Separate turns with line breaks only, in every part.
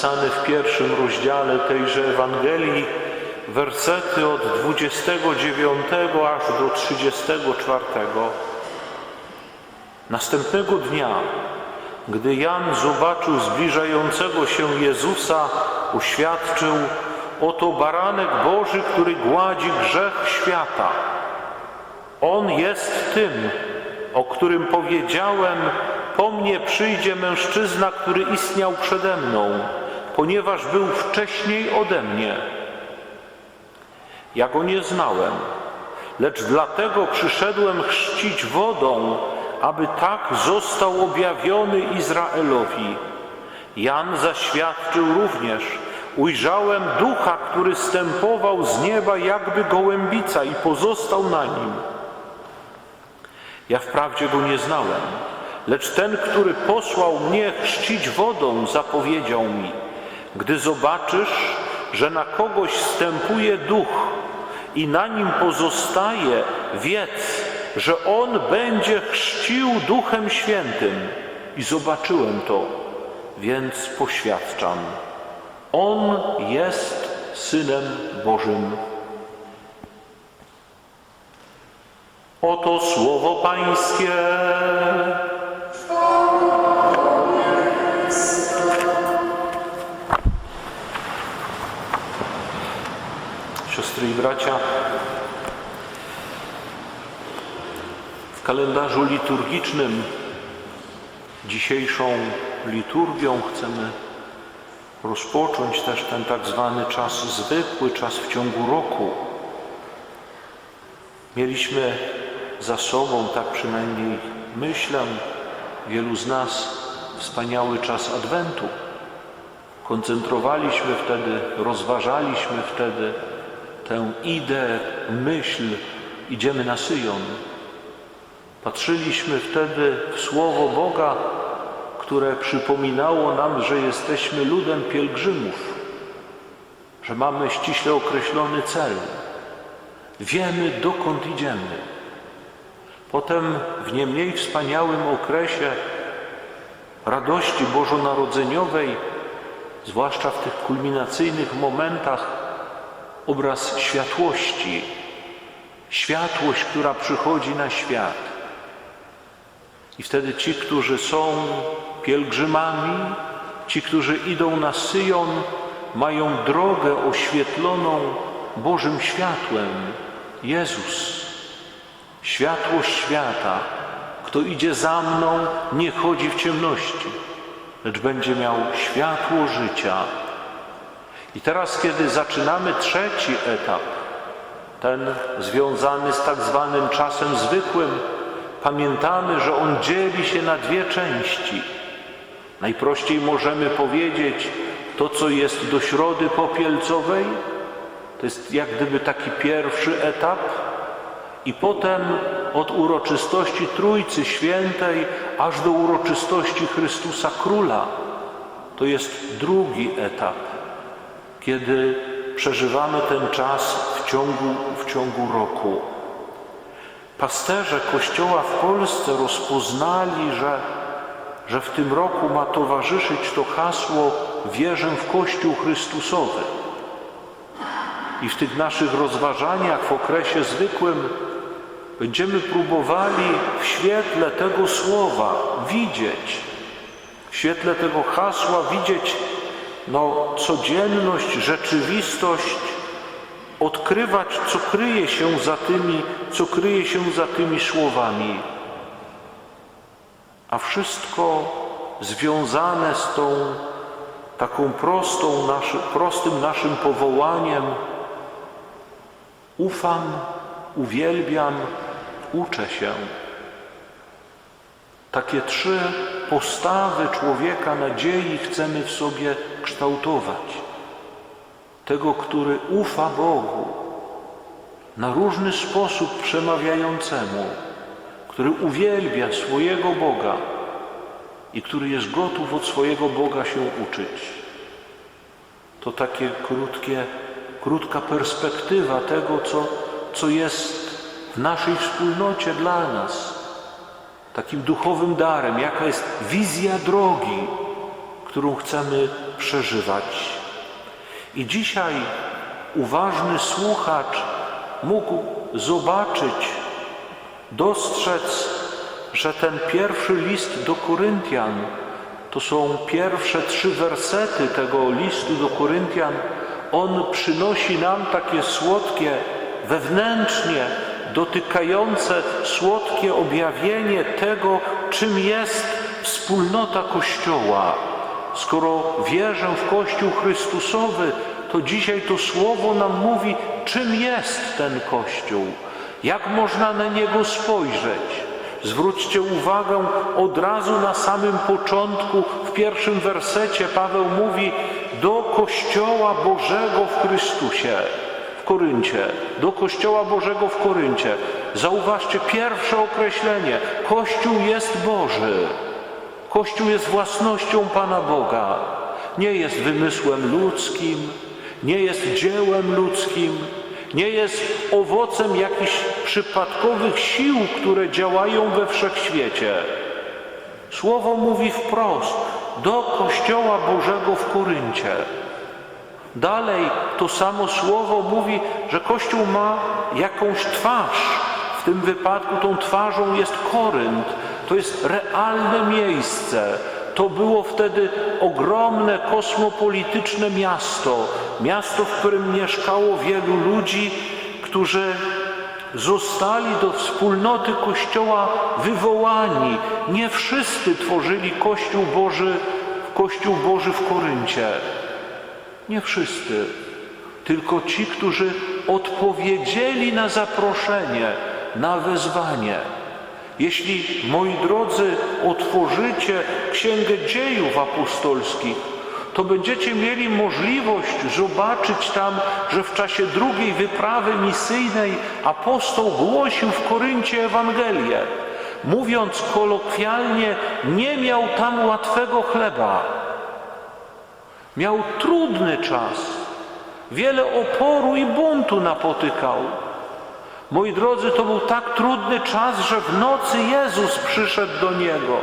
zapisane w pierwszym rozdziale tejże Ewangelii wersety od 29 aż do 34. Następnego dnia, gdy Jan zobaczył zbliżającego się Jezusa, uświadczył: Oto baranek Boży, który gładzi grzech świata. On jest tym, o którym powiedziałem: Po mnie przyjdzie mężczyzna, który istniał przede mną, ponieważ był wcześniej ode mnie. Ja go nie znałem, lecz dlatego przyszedłem chrzcić wodą, aby tak został objawiony Izraelowi. Jan zaświadczył również: Ujrzałem ducha, który stępował z nieba jakby gołębica i pozostał na nim. Ja wprawdzie go nie znałem, lecz ten, który posłał mnie chrzcić wodą, zapowiedział mi: Gdy zobaczysz, że na kogoś stępuje duch i na nim pozostaje, wiedz, że on będzie chrzcił duchem świętym. I zobaczyłem to, więc poświadczam. On jest synem Bożym. Oto słowo Pańskie. Bracia, w kalendarzu liturgicznym dzisiejszą liturgią chcemy rozpocząć też ten tak zwany czas zwykły, czas w ciągu roku. Mieliśmy za sobą, tak przynajmniej myślę, wielu z nas wspaniały czas Adwentu. Koncentrowaliśmy wtedy, rozważaliśmy wtedy tę ideę, myśl, idziemy na Syjon. Patrzyliśmy wtedy w Słowo Boga, które przypominało nam, że jesteśmy ludem pielgrzymów, że mamy ściśle określony cel, wiemy dokąd idziemy. Potem w nie mniej wspaniałym okresie radości bożonarodzeniowej, zwłaszcza w tych kulminacyjnych momentach, obraz światłości, światłość, która przychodzi na świat. I wtedy ci, którzy są pielgrzymami, ci, którzy idą na Syjon, mają drogę oświetloną Bożym światłem. Jezus, światłość świata. Kto idzie za mną, nie chodzi w ciemności, lecz będzie miał światło życia. I teraz, kiedy zaczynamy trzeci etap, ten związany z tak zwanym czasem zwykłym, pamiętamy, że on dzieli się na dwie części. Najprościej możemy powiedzieć, to co jest do środy popielcowej, to jest jak gdyby taki pierwszy etap, i potem od uroczystości Trójcy Świętej aż do uroczystości Chrystusa Króla. To jest drugi etap, kiedy przeżywamy ten czas w ciągu, w ciągu roku. Pasterze Kościoła w Polsce rozpoznali, że, że w tym roku ma towarzyszyć to hasło wierzę w Kościół Chrystusowy. I w tych naszych rozważaniach w okresie zwykłym będziemy próbowali w świetle tego słowa widzieć, w świetle tego hasła widzieć no, codzienność, rzeczywistość, odkrywać, co kryje się za tymi, co kryje się za tymi słowami. A wszystko związane z tą taką prostą, naszy, prostym naszym powołaniem. Ufam, uwielbiam, uczę się. Takie trzy postawy człowieka nadziei chcemy w sobie kształtować. Tego, który ufa Bogu na różny sposób przemawiającemu, który uwielbia swojego Boga i który jest gotów od swojego Boga się uczyć. To takie krótkie, krótka perspektywa tego, co, co jest w naszej wspólnocie dla nas. Takim duchowym darem, jaka jest wizja drogi, którą chcemy przeżywać. I dzisiaj uważny słuchacz mógł zobaczyć, dostrzec, że ten pierwszy list do Koryntian to są pierwsze trzy wersety tego listu do Koryntian. On przynosi nam takie słodkie, wewnętrznie dotykające, słodkie objawienie tego, czym jest wspólnota Kościoła. Skoro wierzę w Kościół Chrystusowy, to dzisiaj to słowo nam mówi, czym jest ten Kościół, jak można na niego spojrzeć. Zwróćcie uwagę od razu na samym początku, w pierwszym wersecie Paweł mówi do Kościoła Bożego w Chrystusie, w Koryncie, do Kościoła Bożego w Koryncie. Zauważcie pierwsze określenie: Kościół jest Boży. Kościół jest własnością Pana Boga. Nie jest wymysłem ludzkim, nie jest dziełem ludzkim, nie jest owocem jakichś przypadkowych sił, które działają we wszechświecie. Słowo mówi wprost do Kościoła Bożego w Koryncie. Dalej to samo słowo mówi, że Kościół ma jakąś twarz. W tym wypadku tą twarzą jest Korynt. To jest realne miejsce. To było wtedy ogromne kosmopolityczne miasto, miasto, w którym mieszkało wielu ludzi, którzy zostali do wspólnoty Kościoła wywołani. Nie wszyscy tworzyli Kościół Boży, Kościół Boży w Koryncie. Nie wszyscy, tylko ci, którzy odpowiedzieli na zaproszenie, na wezwanie. Jeśli, moi drodzy, otworzycie Księgę Dziejów Apostolskich, to będziecie mieli możliwość zobaczyć tam, że w czasie drugiej wyprawy misyjnej apostoł głosił w Koryncie Ewangelię. Mówiąc kolokwialnie, nie miał tam łatwego chleba. Miał trudny czas. Wiele oporu i buntu napotykał. Moi drodzy, to był tak trudny czas, że w nocy Jezus przyszedł do niego.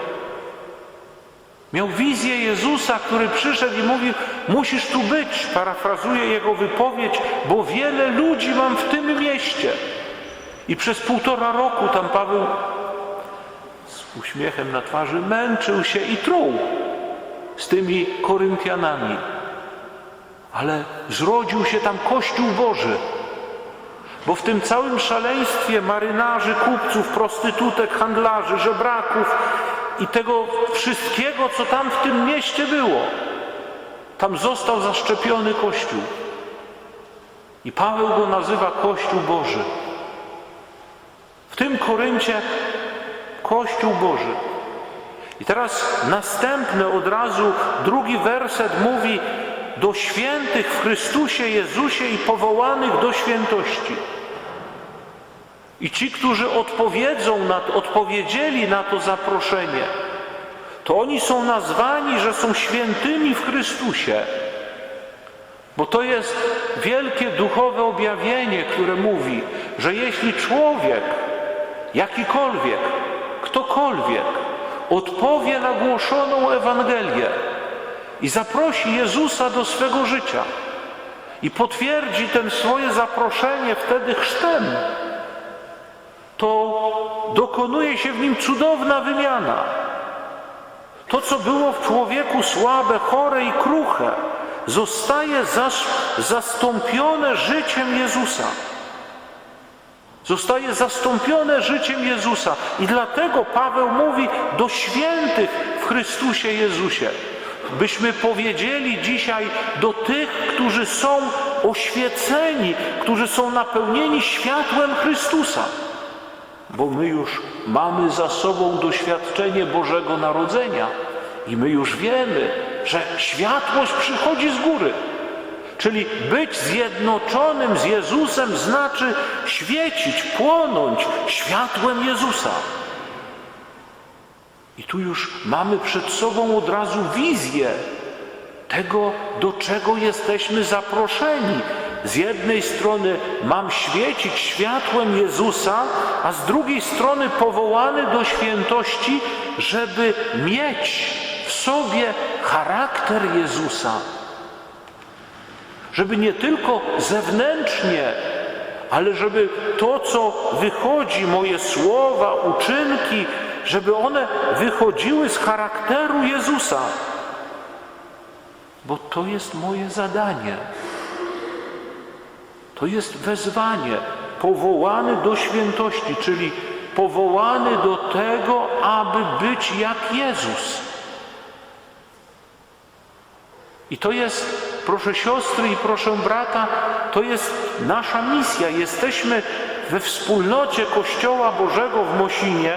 Miał wizję Jezusa, który przyszedł i mówił: Musisz tu być. Parafrazuję jego wypowiedź, bo wiele ludzi mam w tym mieście. I przez półtora roku tam Paweł z uśmiechem na twarzy męczył się i truł z tymi Koryntianami. Ale zrodził się tam Kościół Boży. Bo w tym całym szaleństwie marynarzy, kupców, prostytutek, handlarzy, żebraków i tego wszystkiego, co tam w tym mieście było, tam został zaszczepiony Kościół. I Paweł go nazywa Kościół Boży. W tym Koryncie Kościół Boży. I teraz następny od razu drugi werset mówi do świętych w Chrystusie Jezusie i powołanych do świętości. I ci, którzy odpowiedzą na, odpowiedzieli na to zaproszenie, to oni są nazwani, że są świętymi w Chrystusie. Bo to jest wielkie duchowe objawienie, które mówi, że jeśli człowiek, jakikolwiek, ktokolwiek odpowie na głoszoną Ewangelię i zaprosi Jezusa do swego życia i potwierdzi ten swoje zaproszenie wtedy chrztem, to dokonuje się w nim cudowna wymiana. To, co było w człowieku słabe, chore i kruche, zostaje zas zastąpione życiem Jezusa. Zostaje zastąpione życiem Jezusa. I dlatego Paweł mówi do świętych w Chrystusie Jezusie. Byśmy powiedzieli dzisiaj do tych, którzy są oświeceni, którzy są napełnieni światłem Chrystusa bo my już mamy za sobą doświadczenie Bożego Narodzenia i my już wiemy, że światłość przychodzi z góry. Czyli być zjednoczonym z Jezusem znaczy świecić, płonąć światłem Jezusa. I tu już mamy przed sobą od razu wizję tego, do czego jesteśmy zaproszeni z jednej strony mam świecić światłem Jezusa, a z drugiej strony powołany do świętości, żeby mieć w sobie charakter Jezusa. Żeby nie tylko zewnętrznie, ale żeby to, co wychodzi, moje słowa, uczynki, żeby one wychodziły z charakteru Jezusa. Bo to jest moje zadanie. To jest wezwanie, powołany do świętości, czyli powołany do tego, aby być jak Jezus. I to jest, proszę siostry i proszę brata, to jest nasza misja. Jesteśmy we wspólnocie Kościoła Bożego w Mosinie.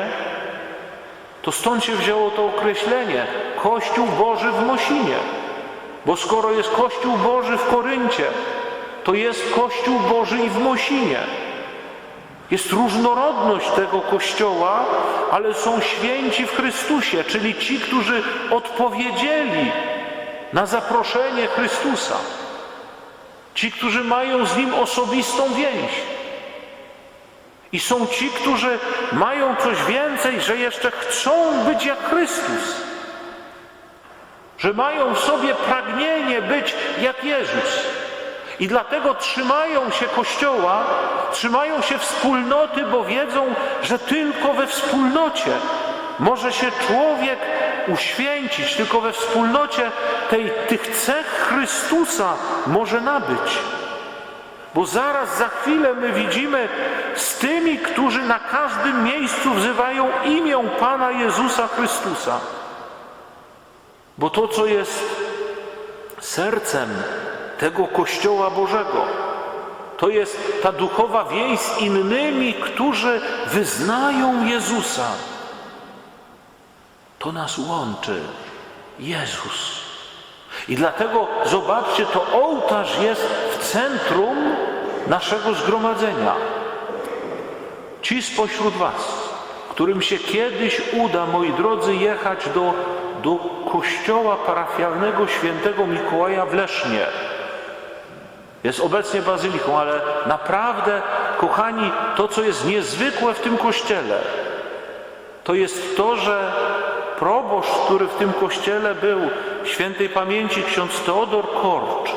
To stąd się wzięło to określenie Kościół Boży w Mosinie. Bo skoro jest Kościół Boży w Koryncie, to jest Kościół Boży i w Mosinie. Jest różnorodność tego Kościoła, ale są święci w Chrystusie, czyli ci, którzy odpowiedzieli na zaproszenie Chrystusa. Ci, którzy mają z Nim osobistą więź. I są ci, którzy mają coś więcej, że jeszcze chcą być jak Chrystus. Że mają w sobie pragnienie być jak Jezus. I dlatego trzymają się Kościoła, trzymają się wspólnoty, bo wiedzą, że tylko we wspólnocie może się człowiek uświęcić, tylko we wspólnocie tej, tych cech Chrystusa może nabyć. Bo zaraz za chwilę my widzimy z tymi, którzy na każdym miejscu wzywają imię Pana Jezusa Chrystusa. Bo to, co jest sercem tego Kościoła Bożego, to jest ta duchowa więź z innymi, którzy wyznają Jezusa. To nas łączy Jezus. I dlatego zobaczcie, to ołtarz jest w centrum naszego zgromadzenia. Ci spośród Was, którym się kiedyś uda, moi drodzy, jechać do, do kościoła parafialnego świętego Mikołaja w Lesznie. Jest obecnie bazyliką, ale naprawdę, kochani, to co jest niezwykłe w tym kościele, to jest to, że proboszcz, który w tym kościele był, świętej pamięci ksiądz Teodor Korcz,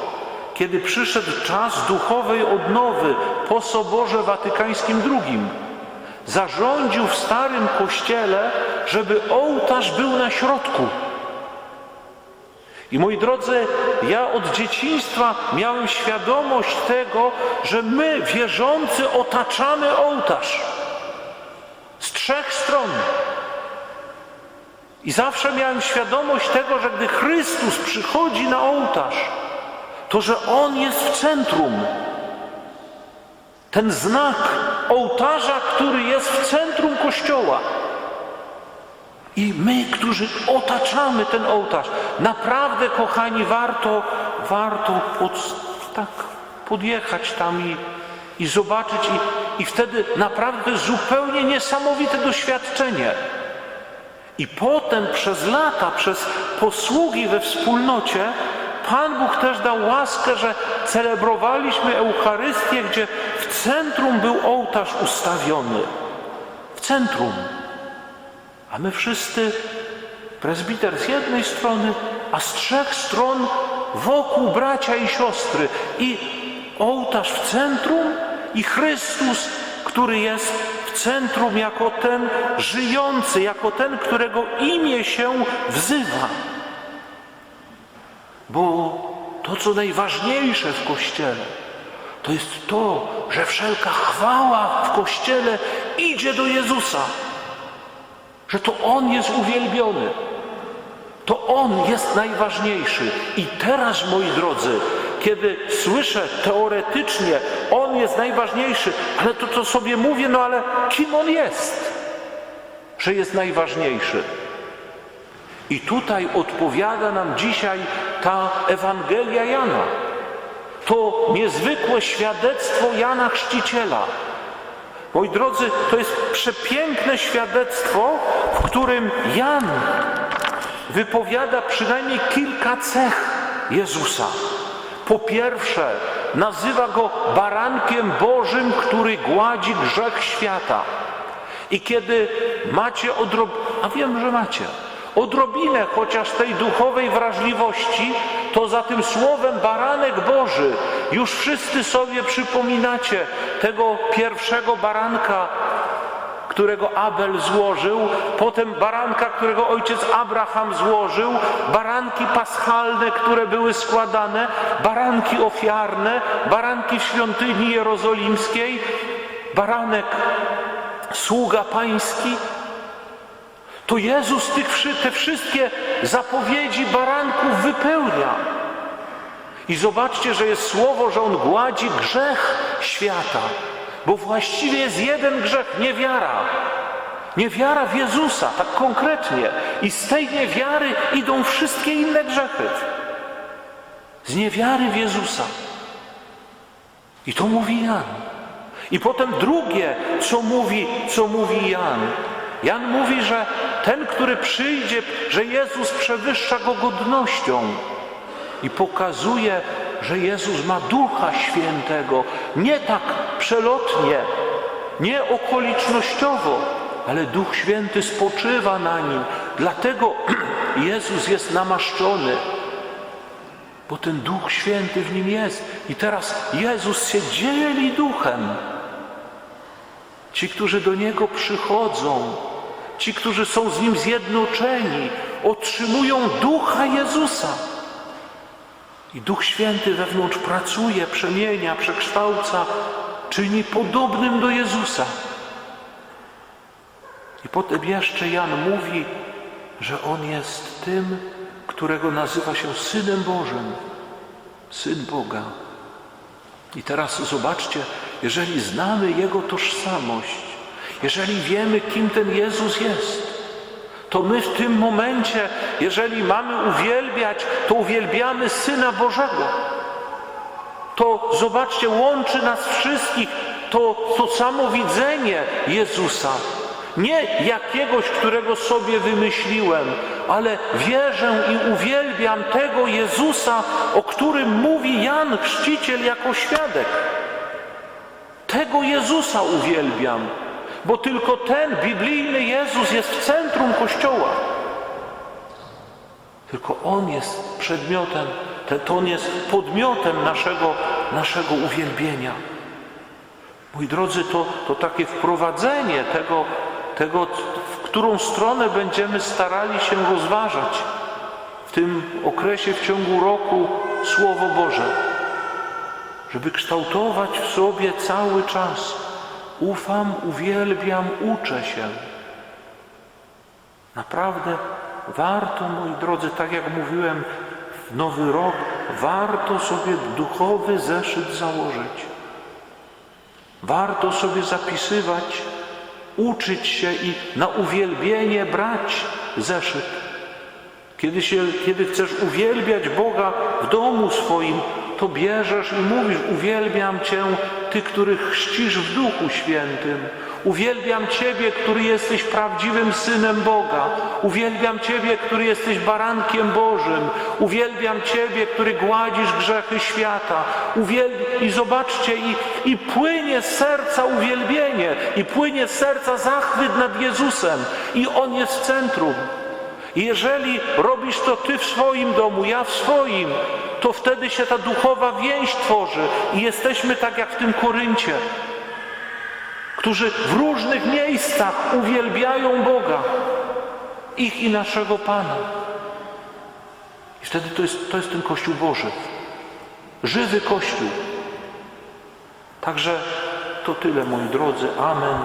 kiedy przyszedł czas duchowej odnowy po Soborze Watykańskim II, zarządził w starym kościele, żeby ołtarz był na środku. I moi drodzy, ja od dzieciństwa miałem świadomość tego, że my, wierzący, otaczamy ołtarz z trzech stron. I zawsze miałem świadomość tego, że gdy Chrystus przychodzi na ołtarz, to że On jest w centrum. Ten znak ołtarza, który jest w centrum kościoła. I my, którzy otaczamy ten ołtarz, naprawdę, kochani, warto, warto pod, tak podjechać tam i, i zobaczyć. I, I wtedy naprawdę zupełnie niesamowite doświadczenie. I potem przez lata, przez posługi we wspólnocie, Pan Bóg też dał łaskę, że celebrowaliśmy Eucharystię, gdzie w centrum był ołtarz ustawiony. W centrum. A my wszyscy, prezbiter z jednej strony, a z trzech stron wokół bracia i siostry. I ołtarz w centrum i Chrystus, który jest w centrum jako ten żyjący, jako ten, którego imię się wzywa. Bo to, co najważniejsze w Kościele, to jest to, że wszelka chwała w Kościele idzie do Jezusa. Że to On jest uwielbiony. To On jest najważniejszy. I teraz, moi drodzy, kiedy słyszę teoretycznie, On jest najważniejszy, ale to, co sobie mówię, no ale kim On jest? Że jest najważniejszy. I tutaj odpowiada nam dzisiaj ta Ewangelia Jana. To niezwykłe świadectwo Jana Chrzciciela. Moi drodzy, to jest przepiękne świadectwo, w którym Jan wypowiada przynajmniej kilka cech Jezusa. Po pierwsze, nazywa go barankiem Bożym, który gładzi grzech świata. I kiedy macie odrob... a wiem, że macie, odrobinę chociaż tej duchowej wrażliwości, to za tym słowem baranek Boży już wszyscy sobie przypominacie tego pierwszego baranka, którego Abel złożył, potem baranka, którego ojciec Abraham złożył, baranki paschalne, które były składane, baranki ofiarne, baranki w świątyni jerozolimskiej, baranek sługa pański. To Jezus tych, te wszystkie zapowiedzi baranków wypełnia. I zobaczcie, że jest słowo, że On gładzi grzech świata, bo właściwie jest jeden grzech, niewiara. Niewiara w Jezusa, tak konkretnie. I z tej niewiary idą wszystkie inne grzechy. Z niewiary w Jezusa. I to mówi Jan. I potem drugie, co mówi, co mówi Jan. Jan mówi, że ten, który przyjdzie, że Jezus przewyższa go godnością i pokazuje, że Jezus ma Ducha Świętego, nie tak przelotnie, nie okolicznościowo, ale Duch Święty spoczywa na nim. Dlatego Jezus jest namaszczony, bo ten Duch Święty w nim jest. I teraz Jezus się dzieli duchem. Ci, którzy do Niego przychodzą, ci, którzy są z Nim zjednoczeni, otrzymują ducha Jezusa. I Duch Święty wewnątrz pracuje, przemienia, przekształca, czyni podobnym do Jezusa. I potem jeszcze Jan mówi, że On jest tym, którego nazywa się Synem Bożym, Syn Boga. I teraz zobaczcie, jeżeli znamy Jego tożsamość, jeżeli wiemy, kim ten Jezus jest, to my w tym momencie, jeżeli mamy uwielbiać, to uwielbiamy Syna Bożego. To zobaczcie, łączy nas wszystkich to, to samo widzenie Jezusa. Nie jakiegoś, którego sobie wymyśliłem, ale wierzę i uwielbiam tego Jezusa, o którym mówi Jan Chrzciciel jako świadek. Tego Jezusa uwielbiam, bo tylko ten biblijny Jezus jest w centrum Kościoła. Tylko On jest przedmiotem, to On jest podmiotem naszego, naszego uwielbienia. Moi drodzy, to, to takie wprowadzenie tego, tego, w którą stronę będziemy starali się rozważać w tym okresie, w ciągu roku Słowo Boże, żeby kształtować w sobie cały czas. Ufam, uwielbiam, uczę się. Naprawdę warto, moi drodzy, tak jak mówiłem, w nowy rok, warto sobie duchowy zeszyt założyć. Warto sobie zapisywać, uczyć się i na uwielbienie brać zeszyt. Kiedy, się, kiedy chcesz uwielbiać Boga w domu swoim, to bierzesz i mówisz: Uwielbiam Cię, Ty, który chrzcisz w Duchu Świętym. Uwielbiam Ciebie, który jesteś prawdziwym synem Boga. Uwielbiam Ciebie, który jesteś barankiem Bożym. Uwielbiam Ciebie, który gładzisz grzechy świata. Uwielbi... I zobaczcie, i, i płynie z serca uwielbienie, i płynie z serca zachwyt nad Jezusem, i On jest w centrum. Jeżeli robisz to Ty w swoim domu, ja w swoim, to wtedy się ta duchowa więź tworzy i jesteśmy tak jak w tym Koryncie, którzy w różnych miejscach uwielbiają Boga, ich i naszego Pana. I wtedy to jest, to jest ten Kościół Boży, żywy Kościół. Także to tyle, moi drodzy. Amen.